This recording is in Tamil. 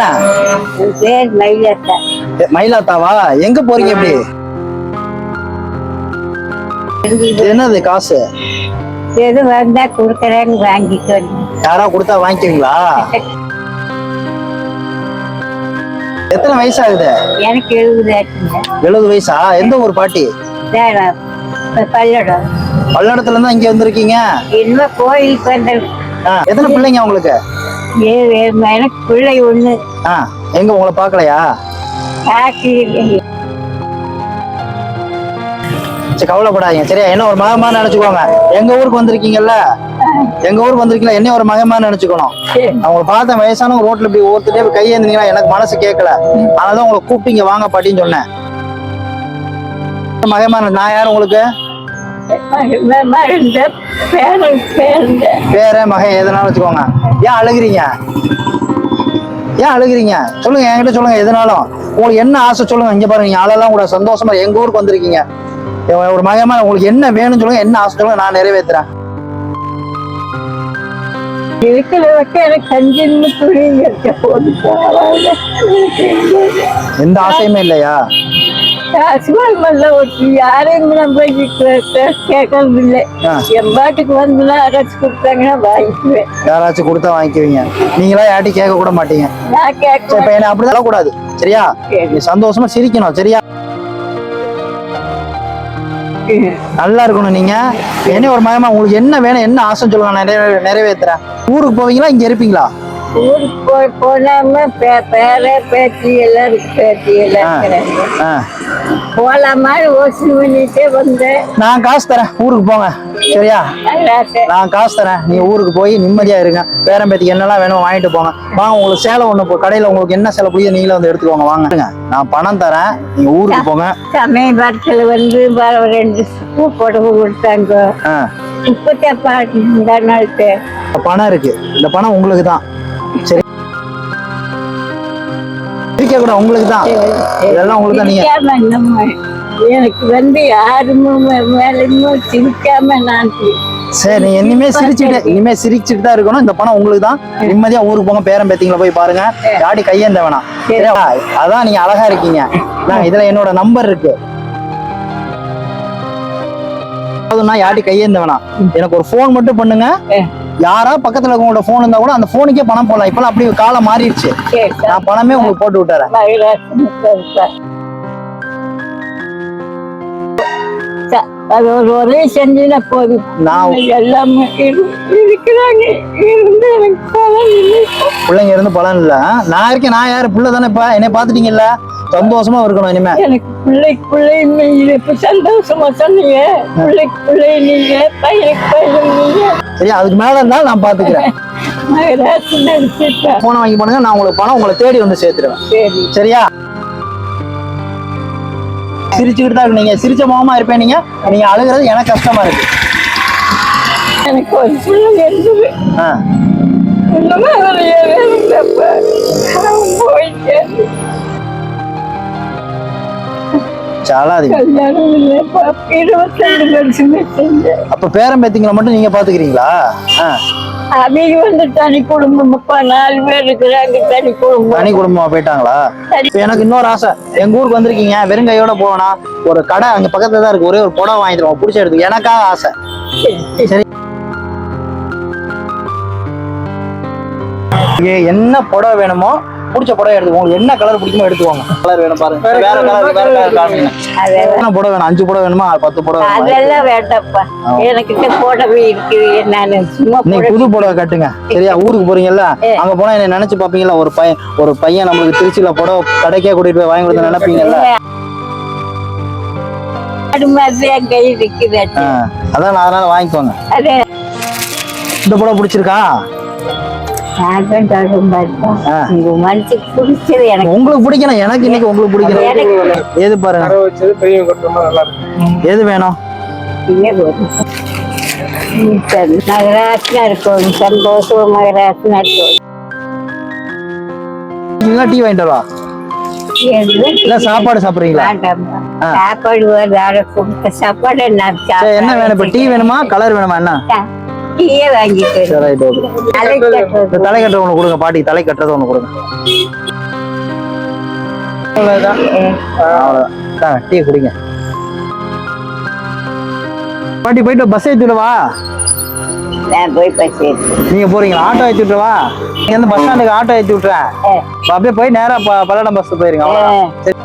என்ன பேர் மயிலத்தா மயிலாத்தாவா? எங்க போறீங்க இப்படி? இது என்னது காசு? எது வந்தா கொடுக்குறேன்னு வந்தேன் யாரா கொடுத்தா வாங்கிக்குவீங்களா? எத்தனை வயசு ஆகுது எனக்கு எழுபது எழுபது வயசா? எந்த ஊர் பாட்டி? பல்லடம். பல்லடத்துல இருந்தா இங்க வந்திருக்கீங்க? இன்னும் கோயிலுக்கு வந்த எத்தனை பிள்ளைங்க உங்களுக்கு? எனக்கு பிள்ளை ஒண்ணு. ஆ எங்க உங்களை பார்க்கலையா? காக்கி சரி கவலைப்படாதீங்க. சரியா என்ன ஒரு மகமா நினைச்சுக்கோங்க. எங்க ஊருக்கு வந்திருக்கீங்கல்ல? எங்க ஊருக்கு வந்திருக்கீங்களா? என்ன ஒரு மகமா நினைச்சுக்கணும். அவங்க பார்த்த வயசானவங்க ரோட்ல இப்படி ஒருத்தட்டே கையேந்தினீங்களா எனக்கு மனசு கேட்கல. அதனாலதான் உங்களை கூப்பிட்டீங்க வாங்க பாட்டின்னு சொன்னேன். மகமா நான் யார் உங்களுக்கு? பேர மகன் எதனாலும் வச்சுக்கோங்க. ஏன் அழுகுறீங்க? ஏன் அழுகுறீங்க? சொல்லுங்க என்கிட்ட சொல்லுங்க எதனாலும். உங்களுக்கு என்ன ஆசை சொல்லுங்க இங்க பாருங்க ஆளெல்லாம் கூட சந்தோஷமா எங்க ஊருக்கு வந்திருக்கீங்க? ஒரு மகமா உங்களுக்கு என்ன வேணும்னு சொல்லுங்க என்ன ஆசை சொல்லுங்க நான் நிறைவேத்துறேன். கஞ்சின்னு துணி போகலாம் எந்த ஆசையுமே இல்லையா? காசுமல்ல ஒரு யாரையும் நம்ம கேட்கறது இல்லை ஆ. என் பாட்டுக்கு வந்து அரைச்சு கொடுத்தாங்கன்னா வாங்கிக்குவேன் யாராச்சும் கொடுத்தா வாங்கிக்குவீங்க. நீங்களா யார்ட்டையும் கேட்க கூட மாட்டீங்க. நான் கேட்க இப்ப என்ன அப்படி சொல்லக்கூடாது. சரியா? நீ சந்தோஷமா சிரிக்கணும் சரியா? நல்லா இருக்கணும் நீங்க. என்ன ஒரு மயமா உங்களுக்கு என்ன வேணும் என்ன ஆசை சொல்லுங்க நான் நிறைவே நிறைவேத்துறேன். ஊருக்கு போவீங்களா இங்க இருப்பீங்களா? ஊருக்கு போய் போனாம பே- பேர பேத்தி எல்லாம் பேத்தி எல்லாம் போலாமான்னு யோசனை பண்ணிட்டே வந்தேன் நான் காசு தரேன். ஊருக்கு போங்க. சரியா. நான் காசு தரேன். நீ ஊருக்கு போய் நிம்மதியா இருங்க. பேரம்பேத்திக்கு என்னெல்லாம் வேணும் வாங்கிட்டு போங்க. வாங்க உங்களுக்கு சேலை ஒண்ணு கடையில உங்களுக்கு என்ன சேலை பிடிக்கும் நீங்களே வந்து எடுத்துக்கோங்க. வாங்க. நான் பணம் தரேன். நீங்க ஊருக்கு போங்க. சமயபுரத்துல வந்து ரெண்டு பூ புடவை கொடுத்தாங்க. பணம் இருக்கு. இந்த பணம் உங்களுக்கு தான் சரி. இருக்க கூட உங்களுக்கு தான் இதெல்லாம் உங்களுக்கு தான் நீங்க எனக்கு வந்து யாருமே மேலேயுமே சிரிக்காம நான் சரி இனிமே சிரிச்சுட்டு இனிமே சிரிச்சுட்டு தான் இருக்கணும். இந்த பணம் உங்களுக்கு தான் நிம்மதியா ஊருக்கு போங்க பேரம் பேத்திங்கள போய் பாருங்க. யாடி கையேந்த வேணாம்? அதான் நீங்க அழகா இருக்கீங்க. நான் இதுல என்னோட நம்பர் இருக்கு. யாட்டி கையேந்த வேணாம். எனக்கு ஒரு ஃபோன் மட்டும் பண்ணுங்க. யாரா பக்கத்துல உங்களோட ஃபோன் இருந்தா கூட அந்த ஃபோனுக்கே பணம் போடலாம். இப்பெல்லாம் அப்படி காலம் மாறிடுச்சு. நான் பணமே உங்களுக்கு போட்டு விட்டுறேன். அது ஒரு உதவி செஞ்சுனா போதும் நான் எல்லாமே இருந்து எனக்கு பலன் இல்லை. பிள்ளைங்க இருந்து பலன் இல்ல நான் இருக்கேன் நான் யாரு? புள்ள தானே இப்ப? என்னை பாத்துட்டீங்கல்ல சந்தோஷமா இருக்கணும் இனிமே. எனக்கு பிள்ளை பிள்ளை நீங்க இப்ப சந்தோஷமா சொன்னீங்க. பிள்ளைக்கு பிள்ளை நீங்க பையனுக்கு பையன் நீங்க சரியா? அதுக்கு மேல இருந்தாலும் நான் பாத்துக்கிறேன் போனை வாங்கி பண்ணுங்க நான் உங்களுக்கு பணம் உங்களை தேடி வந்து சேர்த்துருவேன். சரி. சரியா? சிரிச்சுக்கிட்டு தான் இருக்கு. நீங்க சிரிச்ச முகமா இருப்பேன் நீங்க. நீங்க அழுகிறது எனக்கு கஷ்டமா இருக்கு. எனக்கு ஒரு பிள்ளை இருந்தது. இன்னுமே போயிட்டேன். அப்ப பேரம் பேத்திங்களை மட்டும் நீங்க பாத்துக்கிறீங்களா. அவங்க வந்து தனி குடும்பம் அப்பா நாலு பேர் இருக்கிறாங்க தனி குடும்பம். தனி குடும்பமா போயிட்டாங்களா? இப்ப எனக்கு இன்னொரு ஆசை. எங்க ஊருக்கு வந்திருக்கீங்க வெறும் கையோட போனா ஒரு கடை அங்க பக்கத்துல தான் இருக்கு. ஒரே ஒரு புடவை வாங்கி தருவோம் பிடிச்ச எடுத்து எனக்காக ஆசை. சரி. இங்க என்ன புடவை வேணுமோ பிடிச்ச புடவை எடுத்து உங்களுக்கு என்ன கலர் பிடிக்குமோ எடுத்துக்கோங்க. கலர் வேணும் பாருங்க. வேற கலர் வேற கலர் காமிங்க. எத்தனை புடவை வேணும்? அஞ்சு புடவை வேணுமா? பத்து புடவை வேணுமா? அதெல்லாம் வேண்டாப்பா எனக்கிட்ட போடவே இருக்கு நான் சும்மா நீ போட புது புடவை கட்டுங்க. சரியா? ஊருக்கு போறீங்கல்ல? அங்க போனா என்ன நினைச்சு பாப்பீங்களா ஒரு பையன் ஒரு பையன் நம்மளுக்கு திருச்சியில புடவை கடைக்கே கூட்டிட்டு போய் வாங்கி கொடுத்து நினைப்பீங்கல்ல? அதான் நான் அதனால வாங்கிக்கோங்க. இந்த புடவை பிடிச்சிருக்கா? உங்களுக்கு பிடிக்கணும். எனக்கு இன்னைக்கு உங்களுக்கு பிடிக்கணும். எது பாருங்க. எது வேணும்? மகராசனா இருக்கும். சந்தோஷம் மகராசனா இருக்கும் நீங்க டீ வாங்கிட்டு வரவா இல்ல சாப்பாடு சாப்பிடுறீங்களா. சாப்பாடு சாப்பாடு என்ன வேணும்? இப்ப டீ வேணுமா? கலர் வேணுமா? என்ன? டீயே வாங்கிட்டு சரி ரைட் ஓகே அழைக்க இந்த தலை கட்டுறது ஒண்ணு கொடுங்க பாட்டி தலை கட்டுறது ஒண்ணு கொடுங்க. இந்தாங்க, டீ குடிங்க. பாட்டி போயிட்டு பஸ் ஏத்தி விடவா நான் போய் நீங்க போறீங்களா? ஆட்டோ ஏத்தி விட்டுவா நீங்க வந்து பஸ் ஸ்டாண்டுக்கு ஆட்டோ ஏத்தி விட்டுறேன். அப்படியே போய் நேரா பல்லடம் பஸ் போயிருங்க அவ்வளவுதான். சரி.